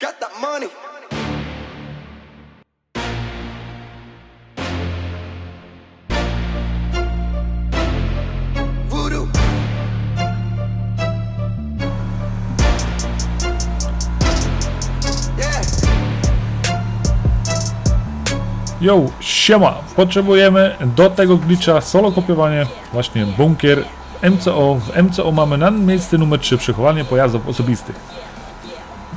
Got that money. Yo, siema! Potrzebujemy do tego glitcha solo kopiowanie właśnie bunkier MCO. W MCO mamy na miejsce numer 3 przechowanie pojazdów osobistych.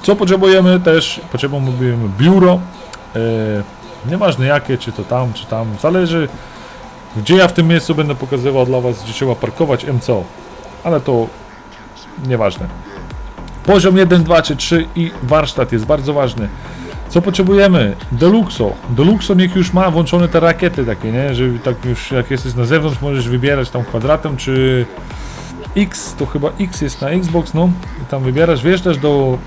Co potrzebujemy też? Potrzebujemy biuro. E, nieważne jakie, czy to tam, czy tam. Zależy gdzie ja w tym miejscu będę pokazywał dla was, gdzie trzeba parkować MCO. Ale to nieważne. Poziom 1, 2 czy 3 i warsztat jest bardzo ważny. Co potrzebujemy? Deluxo. Deluxo niech już ma włączone te rakiety takie, nie? Że tak już jak jesteś na zewnątrz możesz wybierać tam kwadratem czy X, to chyba X jest na Xbox, no. I tam wybierasz, wjeżdżasz do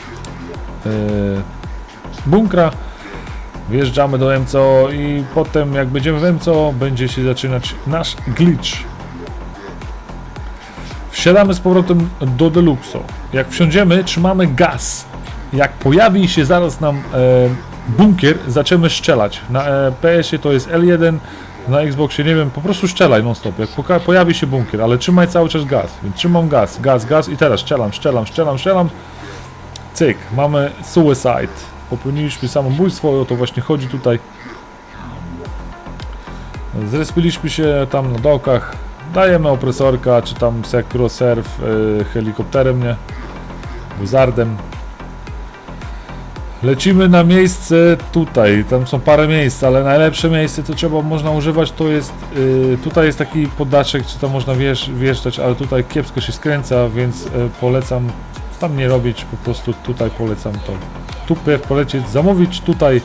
bunkra, wjeżdżamy do MCO i potem jak będziemy w MCO będzie się zaczynać nasz glitch. Wsiadamy z powrotem do Deluxo. Jak wsiądziemy, trzymamy gaz. Jak pojawi się zaraz nam e, bunkier, zaczniemy strzelać. Na e, PS-ie to jest L1, na Xboxie nie wiem, po prostu strzelaj non stop. Jak pojawi się bunkier, ale trzymaj cały czas gaz. Więc trzymam gaz, gaz, gaz i teraz strzelam, strzelam, strzelam, strzelam. Cyk, mamy suicide. Popełniliśmy samobójstwo, o to właśnie chodzi tutaj. Zrespiliśmy się tam na dokach. Dajemy opresorka, czy tam Securo Surf y, helikopterem, nie? Buzardem. Lecimy na miejsce tutaj, tam są parę miejsc, ale najlepsze miejsce to trzeba można używać to jest, y, tutaj jest taki podaczek, czy tam można wjeżdż, wjeżdżać, ale tutaj kiepsko się skręca, więc y, polecam tam nie robić, po prostu tutaj polecam to. Tu polecieć, zamówić tutaj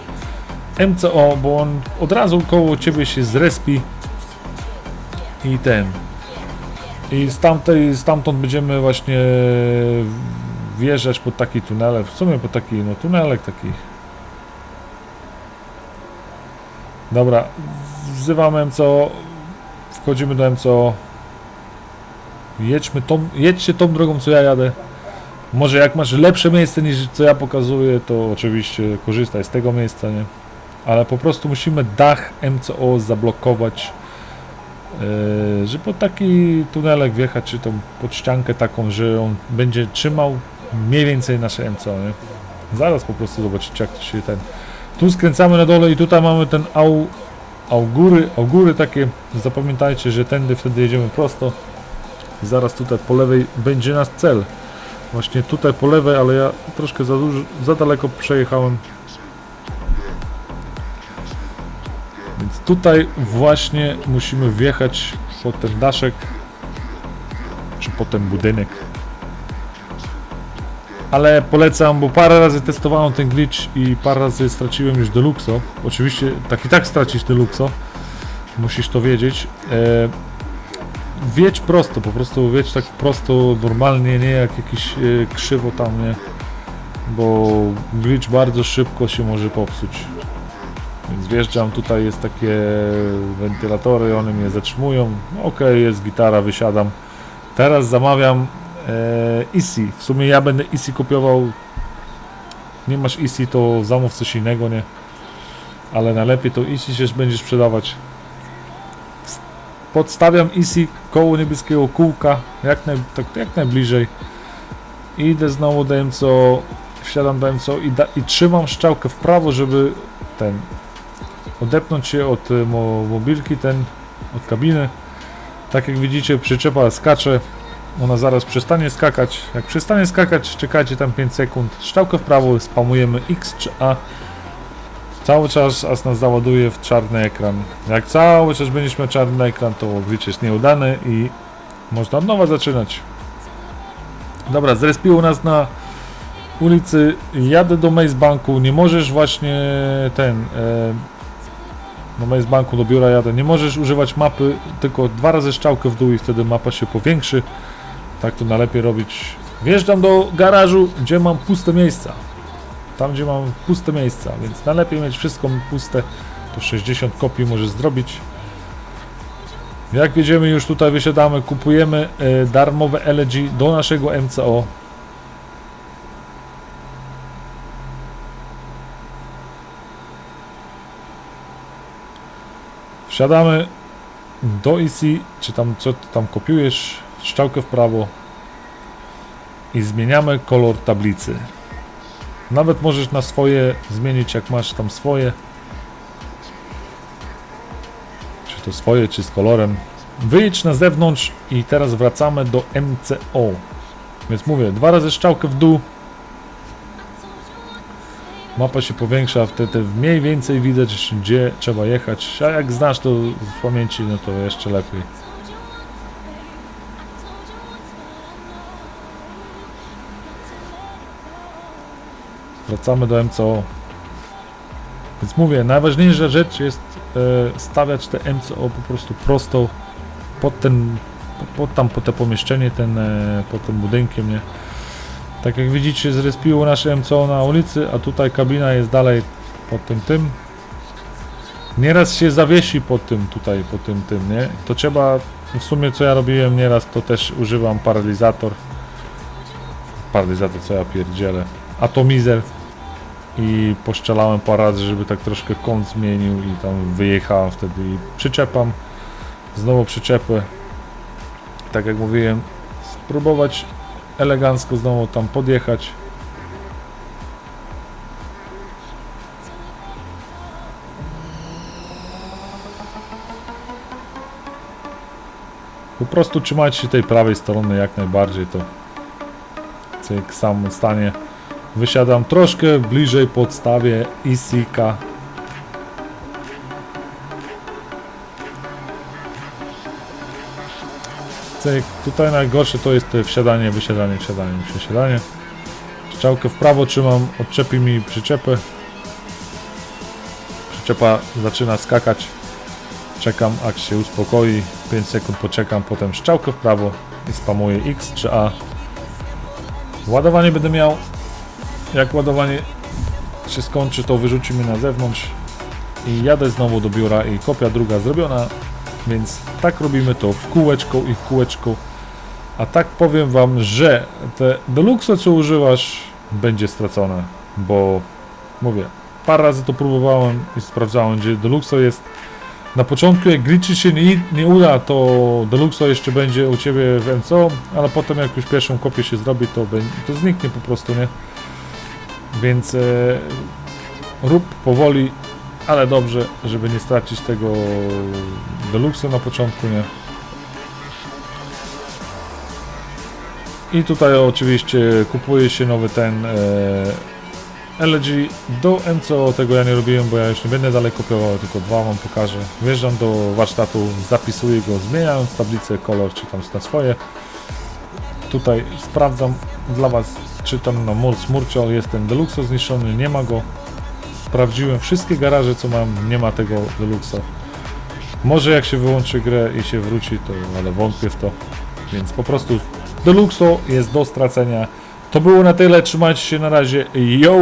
MCO, bo on od razu koło ciebie się zrespi i ten. I z tamtej, stamtąd będziemy właśnie wjeżdżać pod taki tunel, w sumie pod taki, no tunelek taki. Dobra, wzywamy MCO, wchodzimy do MCO. Jedźmy tą, jedźcie tą drogą, co ja jadę. Może jak masz lepsze miejsce niż co ja pokazuję, to oczywiście korzystaj z tego miejsca, nie? Ale po prostu musimy dach MCO zablokować, yy, że pod taki tunelek wjechać, czy tą pod ściankę taką, że on będzie trzymał mniej więcej nasze MCO, nie? Zaraz po prostu zobaczycie jak to się ten... Tu skręcamy na dole i tutaj mamy ten au, augury takie, zapamiętajcie, że tędy wtedy jedziemy prosto. Zaraz tutaj po lewej będzie nasz cel. Właśnie tutaj po lewej, ale ja troszkę za, za daleko przejechałem. Więc tutaj właśnie musimy wjechać pod ten daszek, czy pod ten budynek. Ale polecam, bo parę razy testowałem ten glitch i parę razy straciłem już Deluxo. Oczywiście tak i tak stracisz Deluxo. Musisz to wiedzieć. E, Wiedź prosto, po prostu wiedź tak prosto, normalnie, nie jak jakiś e, krzywo tam, nie? Bo glitch bardzo szybko się może popsuć. Więc wjeżdżam, tutaj jest takie wentylatory, one mnie zatrzymują. No, Okej, jest gitara, wysiadam. Teraz zamawiam e, Easy. W sumie ja będę Easy kopiował. Nie masz Easy, to zamów coś innego, nie? Ale najlepiej to Easy się będzie sprzedawać podstawiam easy koło niebieskiego kółka, jak, naj, tak, jak najbliżej. Idę znowu do MCO, wsiadam do MCO i, da, i trzymam strzałkę w prawo, żeby ten odepnąć się od y, mo, mobilki, ten od kabiny. Tak jak widzicie, przyczepa skacze. Ona zaraz przestanie skakać. Jak przestanie skakać, czekajcie tam 5 sekund. Strzałkę w prawo, spamujemy X czy A. Cały czas aż nas załaduje w czarny ekran. Jak cały czas będziesz miał czarny ekran, to glitch jest nieudany i można od nowa zaczynać. Dobra, zrespiło nas na ulicy. Jadę do Maze Banku. Nie możesz właśnie ten. E, do Maze Banku, do biura jadę. Nie możesz używać mapy, tylko dwa razy strzałkę w dół i wtedy mapa się powiększy. Tak to najlepiej robić. Wjeżdżam do garażu, gdzie mam puste miejsca tam gdzie mam puste miejsca, więc najlepiej mieć wszystko puste, to 60 kopii może zrobić. Jak widzimy już tutaj wysiadamy, kupujemy y, darmowe LG do naszego MCO. Wsiadamy do IC, czy tam co tam kopiujesz, strzałkę w prawo i zmieniamy kolor tablicy. Nawet możesz na swoje zmienić, jak masz tam swoje. Czy to swoje, czy z kolorem. Wyjdź na zewnątrz i teraz wracamy do MCO. Więc mówię, dwa razy strzałkę w dół. Mapa się powiększa, wtedy mniej więcej widać, gdzie trzeba jechać. A jak znasz to z pamięci, no to jeszcze lepiej. Wracamy do MCO. Więc mówię, najważniejsza rzecz jest e, stawiać te MCO po prostu prosto pod ten, pod tam, pod to pomieszczenie, ten, e, pod tym budynkiem, nie? Tak jak widzicie, zrespiło nasze MCO na ulicy, a tutaj kabina jest dalej pod tym tym. Nieraz się zawiesi pod tym tutaj, pod tym tym, nie? To trzeba, w sumie co ja robiłem nieraz, to też używam paralizator. Paralizator, co ja pierdzielę. Atomizer. I poszczelałem parę razy, żeby tak troszkę kąt zmienił i tam wyjechałem wtedy i przyczepam. Znowu przyczepę. Tak jak mówiłem, spróbować elegancko znowu tam podjechać. Po prostu trzymajcie się tej prawej strony jak najbardziej to cyk sam stanie. Wysiadam troszkę bliżej podstawie ISIKA. Cyk, tutaj najgorsze to jest wsiadanie, wysiadanie, wsiadanie, przesiadanie. Strzałkę w prawo trzymam, odczepi mi przyczepę. Przyczepa zaczyna skakać. Czekam, aż się uspokoi. 5 sekund poczekam, potem strzałkę w prawo i spamuję X czy A. Ładowanie będę miał. Jak ładowanie się skończy, to wyrzuci mnie na zewnątrz i jadę znowu do biura i kopia druga zrobiona. Więc tak robimy to w kółeczko i w kółeczko. A tak powiem wam, że te deluxe co używasz będzie stracone, bo mówię, parę razy to próbowałem i sprawdzałem, gdzie deluxe jest. Na początku jak glitchy się nie, nie uda, to deluxe jeszcze będzie u ciebie w MCO, ale potem jak już pierwszą kopię się zrobi, to, to zniknie po prostu, nie? Więc e, rób powoli, ale dobrze, żeby nie stracić tego deluxe na początku, nie? I tutaj oczywiście kupuje się nowy ten e, LG do MCO, tego ja nie robiłem, bo ja już nie będę dalej kopiował, tylko dwa wam pokażę. Wjeżdżam do warsztatu, zapisuję go, zmieniając tablicę, kolor, czy tam na swoje. Tutaj sprawdzam dla was, czy tam na Mur Smurciol jest ten Deluxe zniszczony, nie ma go. Sprawdziłem wszystkie garaże, co mam, nie ma tego Deluxe. Może jak się wyłączy grę i się wróci, to ale wątpię w to. Więc po prostu Deluxo jest do stracenia. To było na tyle, trzymajcie się na razie. Yo!